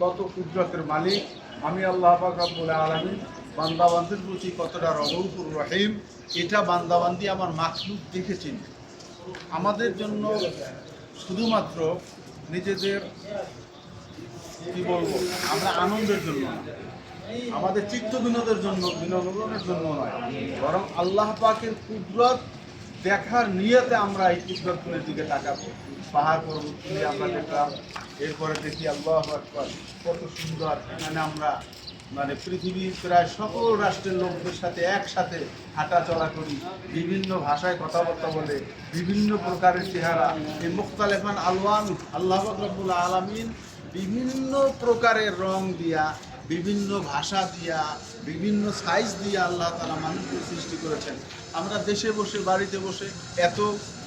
কত কুদরতের মালিক? আমি আল্লাহ পাক রব্বুল আলামিন বান্দাবান্দির প্রতি কতটা রহমপুর রহিম, এটা বান্দাবান্দি আমার মাখলুক দেখেছেন। আমাদের জন্য শুধুমাত্র নিজেদের, কি বলব, আমরা আনন্দের জন্য আমাদের চিত্ত বিনোদের জন্য, বিনোদনের জন্য নয়, বরং আল্লাহ পাকের কুদরত দেখার নিয়তে আমরা এই কুদরতগুলোর দিকে তাকাবো। পাহাড় পর্বত আমরা দেখলাম। এরপরে দেখি আল্লাহ আকবার, কত সুন্দর। এখানে আমরা মানে পৃথিবীর প্রায় সকল রাষ্ট্রের লোকদের সাথে একসাথে হাঁটা চলা করি। বিভিন্ন ভাষায় কথাবার্তা বলে, বিভিন্ন প্রকারের চেহারা। এই মুখতালেফান আলওয়ান আল্লাহ রব্বুল আলমিন বিভিন্ন প্রকারের রং দিয়া বিভিন্ন ভাষা দিয়া, বিভিন্ন সাইজ দিয়ে আল্লাহ তালা মানুষকে সৃষ্টি করেছেন। আমরা দেশে বসে, বাড়িতে বসে এত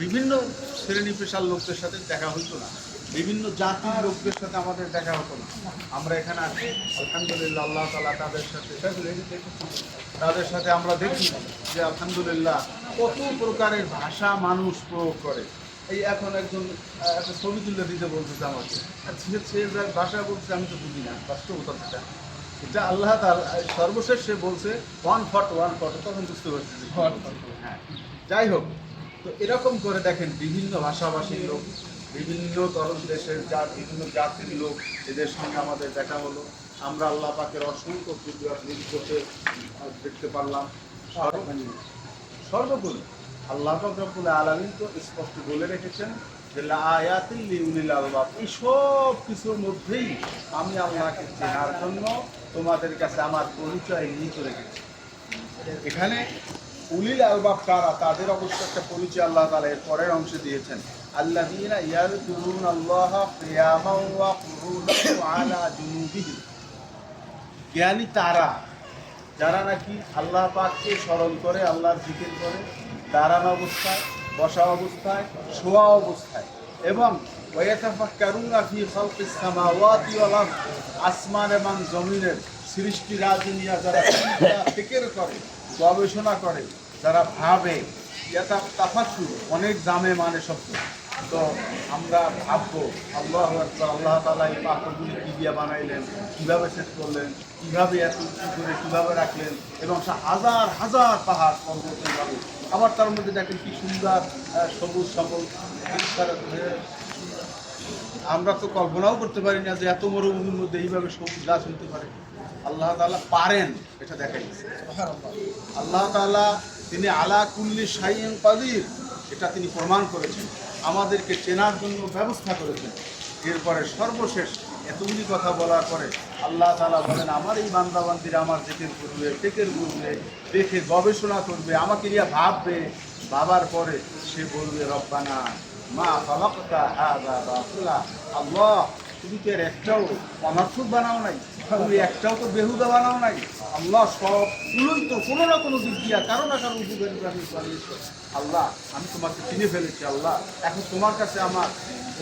বিভিন্ন শ্রেণি পেশার লোকদের সাথে দেখা হইতো না। বিভিন্ন জাতির লোকদের সাথে আমাদের দেখা হতো না। আমরা এখানে আসি, আলহামদুলিল্লাহ আল্লাহ তালা তাদের সাথে তাদের সাথে আমরা দেখি যে আলহামদুলিল্লাহ কত প্রকারের ভাষা মানুষ প্রয়োগ করে। এই এখন একজন একটা ছবি তুলে দিতে বলতেছে আমাকে। সে ভাষা বলছে, আমি তো বুঝি না, বাস্তবতা সেটা। এটা আল্লাহ সর্বশেষ সে বলছে ওয়ান ফট ওয়ান ফট তখন বুঝতে পারছি হ্যাঁ। যাই হোক, তো এরকম করে দেখেন বিভিন্ন ভাষাভাষীর লোক, বিভিন্ন তরুণ দেশের যা বিভিন্ন জাতির লোক এদের সঙ্গে আমাদের দেখা হলো। আমরা আল্লাহ পাকের অসংখ্য চোখে দেখতে পারলাম। সর্ব- সর্বোপরি আল্লাহ রব্বুল আলামিন তো স্পষ্ট বলে রেখেছেন যে আয়াতিল আলবাব এই সব কিছুর মধ্যেই আমি আল্লাহকে চেনার জন্য তোমাদের কাছে আমার পরিচয় নিয়ে গেছি। এখানে উলিল আলবাব কারা তাদের অবশ্য একটা পরিচয় আল্লাহ তালা এর পরের অংশে দিয়েছেন। আল্লাহ আল্লাহ জ্ঞানী তারা, যারা নাকি আল্লাহ পাককে স্মরণ করে, আল্লাহর জিকির করে দাঁড়ানো অবস্থায়, বসা অবস্থায়, শোয়া অবস্থায়। এবং আসমান এবং জমিনের সৃষ্টি রাজনিয়া যারা ফিকির করে, গবেষণা করে, যারা ভাবে ইয়াতা তাফাক্কু অনেক দামে মানে শব্দ তো আমরা ভাববো, আল্লাহ আল্লাহ তালা এই পাথরগুলি কী দিয়ে বানাইলেন, কীভাবে সেট করলেন, কীভাবে এত উঁচু করে কীভাবে রাখলেন, এবং হাজার হাজার পাহাড় পর্বত আবার তার মধ্যে দেখেন কি সুন্দর সবুজ সবল আমরা তো কল্পনাও করতে পারি না যে এত মরুভূমির মধ্যে এইভাবে সবুজ গাছ হতে পারে। আল্লাহ তাআলা পারেন এটা দেখাই আল্লাহ তাআলা তিনি আলা কুল্লি শাইন কাদির এটা তিনি প্রমাণ করেছেন। আমাদেরকে চেনার জন্য ব্যবস্থা করেছেন। এরপরে সর্বশেষ এতগুলি কথা বলার পরে আল্লাহ তাআলা বলেন, আমার এই বান্দাবান্দিরা আমার দেখের করবে টেকের করবে, দেখে গবেষণা করবে, আমাকে নিয়ে ভাববে। ভাবার পরে সে বলবে, রব্বানা মা খালাকতা হাযা বাতিলা। আল্লাহ, তুমি তো এর একটাও অনর্থক বানাও নাই, তুমি একটাও তো বেহুদা বানাও নাই। আল্লাহ, সব গুলোই তো কোনো না কোনো দিক দিয়া কারও না কারও উপকারী আল্লাহ, আমি তোমাকে চিনে ফেলেছি, আল্লাহ। এখন তোমার কাছে আমার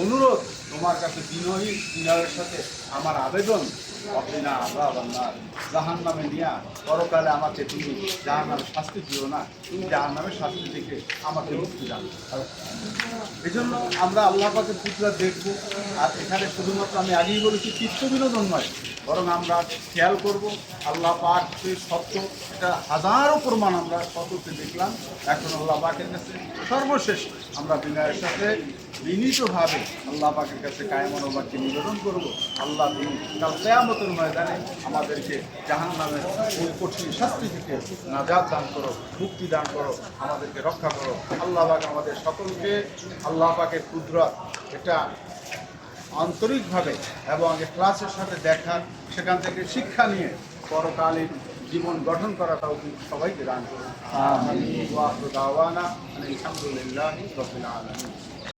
অনুরোধ, তোমার কাছে বিনয়ী বিনয়ের সাথে আমার আবেদন। অপিনা আল্লাহ আল্লাহ জাহান নামে নিয়া, পরকালে আমাকে তুমি জাহান নামে শাস্তি দিও না। তুমি জাহান নামে শাস্তি দেখে আমাকে মুক্তি দান এই জন্য আমরা আল্লাহ পাকে পুত্রা দেখব। আর এখানে শুধুমাত্র আমি আগেই বলেছি, চিত্ত বিনোদন নয়। বরং আমরা খেয়াল করব, আল্লাহ পাক সত্য, এটা হাজারো প্রমাণ আমরা সত্যতে দেখলাম। এখন আল্লাহ পাকের কাছে সর্বশেষ আমরা বিনয়ের সাথে বিনীতভাবে আল্লাহ পাকের কাছে কায়মনোবাদকে নিবেদন করব। আল্লাহ তুমি কাল কেয়ামতের ময়দানে আমাদেরকে জাহান নামের ওই কঠিন শাস্তি থেকে নাজাদ দান করো, মুক্তি দান করো, আমাদেরকে রক্ষা করো। আল্লাহ পাক আমাদের সকলকে, আল্লাহ পাকের কুদরত এটা আন্তরিকভাবে এবং ক্লাসের সাথে দেখা সেখান থেকে শিক্ষা নিয়ে পরকালীন জীবন গঠন করা তাও সবাইকে দান করুন। আলহামদুলিল্লাহ